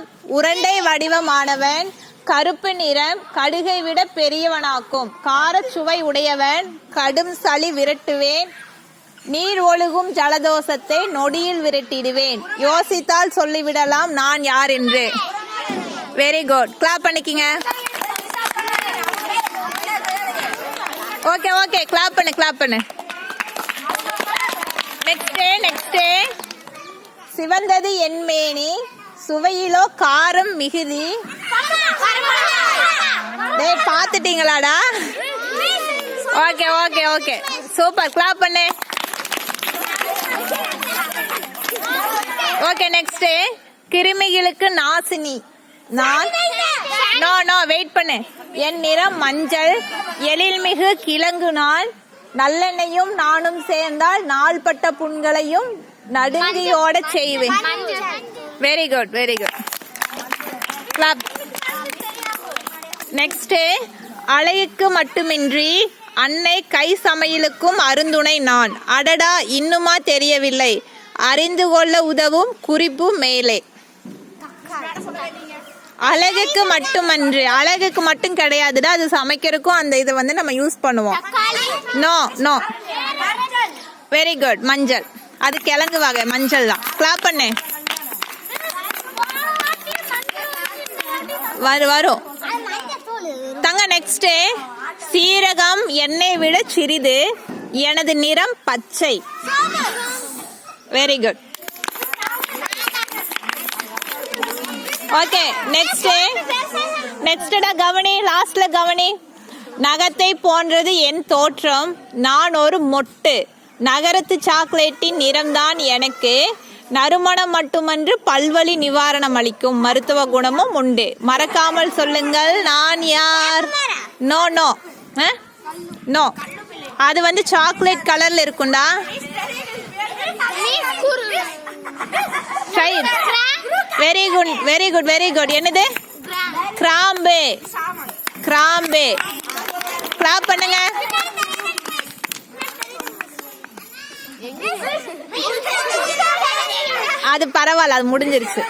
நான் உருண்டை வடிவமானவன் கருப்பு நிறம் கடுகை விட பெரியவனாக்கும். காரச்சுவை உடையவன் கடும் சளி விரட்டுவேன். நீர் ஒழுகும் ஜலதோஷத்தை நொடியில் விரட்டிடுவேன். யோசித்தால் சொல்லிவிடலாம் நான் யார் என்று. வெரி குட் கிளாப் பண்ணிக்கிங்க. ஓகே ஓகே கிளாப் பண்ணு கிளாப் பண்ணு. நெக்ஸ்ட் டே நெக்ஸ்ட் டே சிவந்தது என் மேனி. சுவையிலோ காரம் மிகுதி. டேய் பார்த்துட்டீங்களாடா? Okay okay okay. Super. Clap பண்ணு. ஓகே நெக்ஸ்ட் கிருமிகளுக்கு நாசினி. நான் நோ நோ வெயிட் பண்ணு. என் நிறம் மஞ்சள் எழில்மிகு கிழங்கு நாள் நல்லெண்ணையும் நானும் சேர்ந்தால் நாள்பட்ட புண்களையும் நடுங்கியோட செய்வேன். Very good very good clap next அழகுக்கு மட்டுமின்றி அன்னை கை சமையலுக்கும் அருந்துணை நான். அடடா இன்னுமா தெரியவில்லை. அறிந்து கொள்ள உதவும் குறிப்பு மேலே. அழகுக்கு மட்டுமன்று அழகுக்கு மட்டும் கிடையாதுடா அது சமைக்கிறதுக்கும் அந்த இதை வந்து நம்ம யூஸ் பண்ணுவோம். நோ நோ வெரி குட் மஞ்சள். அது கிழங்கு வகை மஞ்சள் தான் கிளாப் பண்ணு. வரும் வரும். தங்க நெக்ஸ்ட் சீரகம் எண்ணெய் விட சிறிது. எனது நிறம் பச்சை. வெரி குட் ஓகே நெக்ஸ்ட் நெக்ஸ்டடா கவனி லாஸ்ட்ல கவனி. நகத்தை போன்றது என் தோற்றம். நான் ஒரு மொட்டு. நகரத்து சாக்லேட்டின் நிறம்தான் எனக்கு. நறுமணம் மட்டுமன்று பல்வழி நிவாரணம் அளிக்கும் மருத்துவ குணமும் உண்டு. மறக்காமல் சொல்லுங்கள் நான் யார்? No no. நோ. அது வந்து சாக்லேட் கலர்ல இருக்கும்டா. Very good very good very good என்னது? கிராம்பு கிராம்பு கிளாப் பண்ணுங்க. அது பரவாயில்ல அது முடிஞ்சிருச்சு.